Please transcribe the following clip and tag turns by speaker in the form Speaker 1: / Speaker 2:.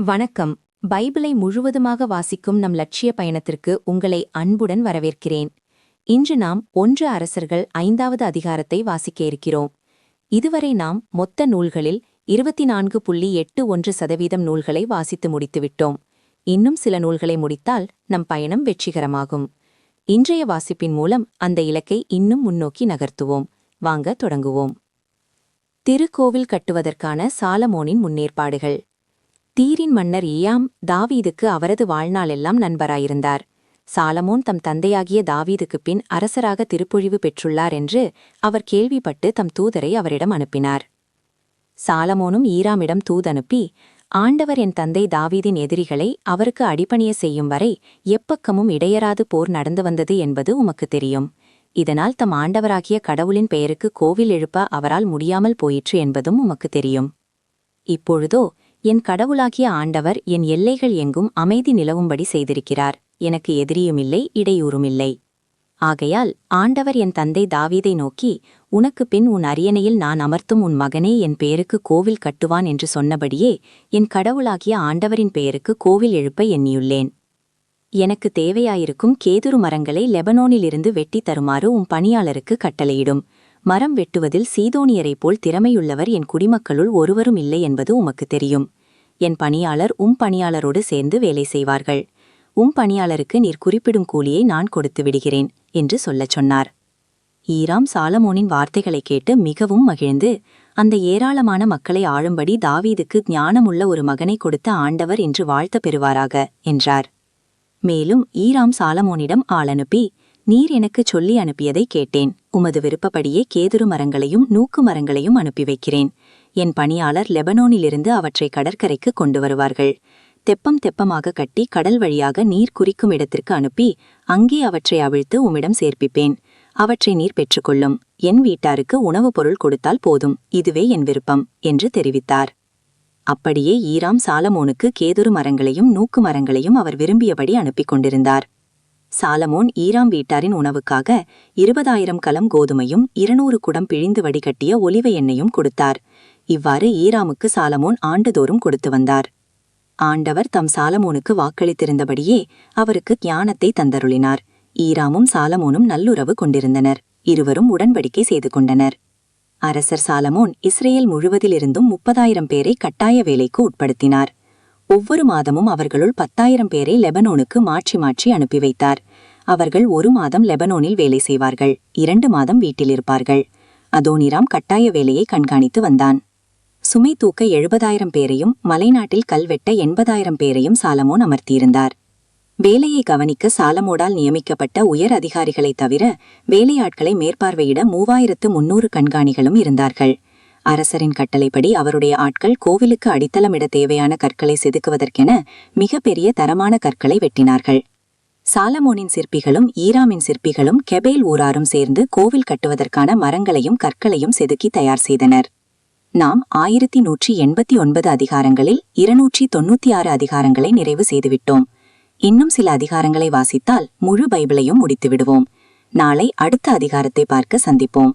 Speaker 1: வணக்கம். பைபிளை முழுவதுமாக வாசிக்கும் நம் லட்சிய பயணத்திற்கு உங்களை அன்புடன் வரவேற்கிறேன். இன்று நாம் ஒன்று அரசர்கள் ஐந்தாவது அதிகாரத்தை வாசிக்க இருக்கிறோம். இதுவரை நாம் மொத்த நூல்களில் இருபத்தி நான்கு புள்ளி எட்டு ஒன்று சதவீதம் நூல்களை வாசித்து முடித்துவிட்டோம் இன்னும் சில நூல்களை முடித்தால் நம் பயணம் வெற்றிகரமாகும். இன்றைய வாசிப்பின் மூலம் அந்த இலக்கை இன்னும் முன்னோக்கி நகர்த்துவோம். வாங்க தொடங்குவோம். திருக்கோவில் கட்டுவதற்கான சாலமோனின் முன்னேற்பாடுகள். தீரின் மன்னர் இயாம் தாவீதுக்கு அவரது வாழ்நாளெல்லாம் நண்பராயிருந்தார். சாலமோன் தம் தந்தையாகிய தாவீதுக்குப் பின் அரசராக திருப்பொழிவு பெற்றுள்ளார் என்று அவர் கேள்விப்பட்டு தம் தூதரை அவரிடம் அனுப்பினார். சாலமோனும் ஈராமிடம் தூதனுப்பி ஆண்டவர் என் தந்தை தாவீதின் எதிரிகளை அவருக்கு அடிபணிய செய்யும் வரை எப்பக்கமும் இடையராது போர் நடந்து வந்தது என்பது உமக்கு தெரியும். இதனால் தம் ஆண்டவராகிய கடவுளின் பெயருக்கு கோவில் எழுப்ப அவரால் முடியாமல் போயிற்று என்பதும் உமக்கு தெரியும். இப்பொழுதோ என் கடவுளாகிய ஆண்டவர் என் எல்லைகள் எங்கும் அமைதி நிலவும்படி செய்திருக்கிறார். எனக்கு எதிரியுமில்லை இடையூறுமில்லை. ஆகையால் ஆண்டவர் என் தந்தை தாவீதை நோக்கி உனக்கு பின் உன் அரியணையில் நான் அமர்த்தும் உன் மகனே என் பெயருக்கு கோவில் கட்டுவான் என்று சொன்னபடியே என் கடவுளாகிய ஆண்டவரின் பெயருக்கு கோவில் எழுப்ப எண்ணியுள்ளேன். எனக்கு தேவையாயிருக்கும் கேதுரு மரங்களை லெபனோனிலிருந்து வெட்டி தருமாறு உன் பணியாளருக்கு கட்டளையிடும். மரம் வெட்டுவதில் சீதோனியரைப் போல் திறமையுள்ளவர் என் குடிமக்களுள் ஒருவரும் இல்லை என்பது உமக்கு தெரியும். என் பணியாளர் உம் பணியாளரோடு சேர்ந்து வேலை செய்வார்கள். உம் பணியாளருக்கு நீர் குறிப்பிடும் கூலியை நான் கொடுத்து விடுகிறேன் என்று சொல்லச் சொன்னார். ஈராம் சாலமோனின் வார்த்தைகளை கேட்டு மிகவும் மகிழ்ந்து அந்த ஏராளமான மக்களை ஆளும்படி தாவீதுக்கு ஞானமுள்ள ஒரு மகனை கொடுத்த ஆண்டவர் என்று வாழ்த்த பெறுவாராக என்றார். மேலும் ஈராம் சாலமோனிடம் ஆளனுப்பி நீர் எனக்குச் சொல்லி அனுப்பியதை கேட்டேன். உமது விருப்பப்படியே கேதுரு மரங்களையும் நூக்கு மரங்களையும் அனுப்பி வைக்கிறேன். என் பணியாளர் லெபனோனிலிருந்து அவற்றை கடற்கரைக்கு கொண்டு வருவார்கள். தெப்பம் தெப்பமாக கட்டி கடல் வழியாக நீர் குறிக்கும் இடத்திற்கு அனுப்பி அங்கே அவற்றை அவிழ்த்து உம்மிடம் சேர்ப்பிப்பேன். அவற்றை நீர் பெற்றுக்கொள்ளும். என் வீட்டாருக்கு உணவுப் பொருள் கொடுத்தால் போதும். இதுவே என் விருப்பம் என்று தெரிவித்தார். அப்படியே ஈராம் சாலமோனுக்கு கேதுரு மரங்களையும் நூக்கு மரங்களையும் அவர் விரும்பியபடி அனுப்பிக் கொண்டிருந்தார். சாலமோன் ஈராம் வீட்டாரின் உணவுக்காக இருபதாயிரம் கலம் கோதுமையும் இருநூறு குடம் பிழிந்து வடிகட்டிய ஒலிவ எண்ணெயும் கொடுத்தார். இவ்வாறு ஈராமுக்கு சாலமோன் ஆண்டுதோறும் கொடுத்து வந்தார். ஆண்டவர் தம் சாலமோனுக்கு வாக்களித்திருந்தபடியே அவருக்கு ஞானத்தை தந்தருளினார். ஈராமும் சாலமோனும் நல்லுறவு கொண்டிருந்தனர். இருவரும் உடன்படிக்கை செய்து கொண்டனர். அரசர் சாலமோன் இஸ்ரேல் முழுவதிலிருந்தும் முப்பதாயிரம் பேரை கட்டாய வேலைக்கு உட்படுத்தினார். ஒவ்வொரு மாதமும் அவர்களுள் பத்தாயிரம் பேரை லெபனோனுக்கு மாற்றி மாற்றி அனுப்பி வைத்தார். அவர்கள் ஒரு மாதம் லெபனோனில் வேலை செய்வார்கள் இரண்டு மாதம் வீட்டில் இருப்பார்கள். அதோனிராம் கட்டாய வேலையை கண்காணித்து வந்தான். சுமை தூக்க எழுபதாயிரம் பேரையும் மலைநாட்டில் கல்வெட்ட எண்பதாயிரம் பேரையும் சாலமோன் அமர்த்தியிருந்தார். வேலையை கவனிக்க சாலமோடால் நியமிக்கப்பட்ட உயர் அதிகாரிகளைத் தவிர வேலையாட்களை மேற்பார்வையிட மூவாயிரத்து முன்னூறு கண்காணிகளும் இருந்தார்கள். அரசரின் கட்டளைப்படி அவருடைய ஆட்கள் கோவிலுக்கு அடித்தளமிட தேவையான கற்களை செதுக்குவதற்கென மிகப்பெரிய தரமான கற்களை வெட்டினார்கள். சாலமோனின் சிற்பிகளும் ஈராமின் சிற்பிகளும் கெபேல் ஊராரும் சேர்ந்து கோவில் கட்டுவதற்கான மரங்களையும் கற்களையும் செதுக்கி தயார் செய்தனர். நாம் ஆயிரத்தி நூற்றி எண்பத்தி ஒன்பது அதிகாரங்களில் இருநூற்றி தொன்னூத்தி ஆறு அதிகாரங்களை நிறைவு செய்துவிட்டோம். இன்னும் சில அதிகாரங்களை வாசித்தால் முழு பைபிளையும் முடித்து விடுவோம் நாளை அடுத்த அதிகாரத்தை பார்க்க சந்திப்போம்.